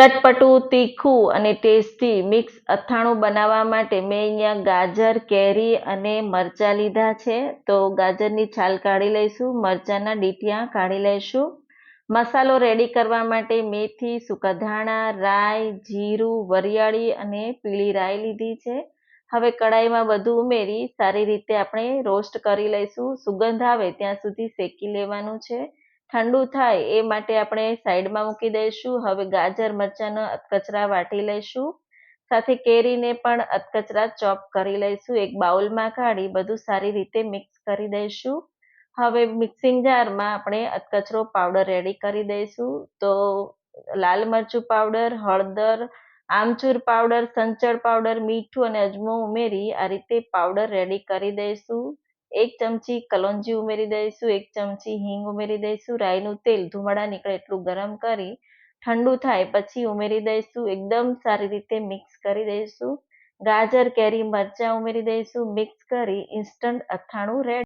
ચટપટું, તીખું અને tasty mix અથાણું બનાવવા માટે મેં અહીંયા ગાજર, કેરી અને મરચાં લીધા છે. તો ગાજરની છાલ કાઢી લઈશું, મરચાંના ડીટિયા કાઢી લઈશું. મસાલો રેડી કરવા માટે મેથી, સૂકા ધાણા, રાઈ, જીરું, વરિયાળી અને પીળી રાઈ લીધી છે. હવે કડાઈમાં બધું ઉમેરી સારી રીતે આપણે રોસ્ટ કરી લઈશું. સુગંધ આવે ત્યાં સુધી શેકી લેવાનું છે. ઠંડુ થાય એ માટે આપણે સાઈડમાં મૂકી દઈશું. હવે ગાજર મરચાંનો અધકચરા વાટી લઈશું. સાથે કેરીને પણ અધકચરા ચોપ કરી લઈશું. એક બાઉલમાં કાઢી બધું સારી રીતે મિક્સ કરી દઈશું. હવે મિક્સિંગ જારમાં આપણે અધકચરો પાવડર રેડી કરી દઈશું. તો લાલ મરચું પાવડર, હળદર, આમચૂર પાવડર, સંચળ પાવડર, મીઠું અને અજમો ઉમેરી આ રીતે પાવડર રેડી કરી દઈશું. એક ચમચી કલોંજી ઉમેરી દઈશું, એક ચમચી હિંગ ઉમેરી દઈશું, રાઈનું તેલ ધુમાડા નીકળે એટલું ગરમ કરી ઠંડુ થાય પછી ઉમેરી દઈશું, એકદમ સારી રીતે મિક્સ કરી દઈશું. ગાજર, કેરી, મરચાં ઉમેરી દઈશું, મિક્સ કરી ઇન્સ્ટન્ટ અથાણું રેડી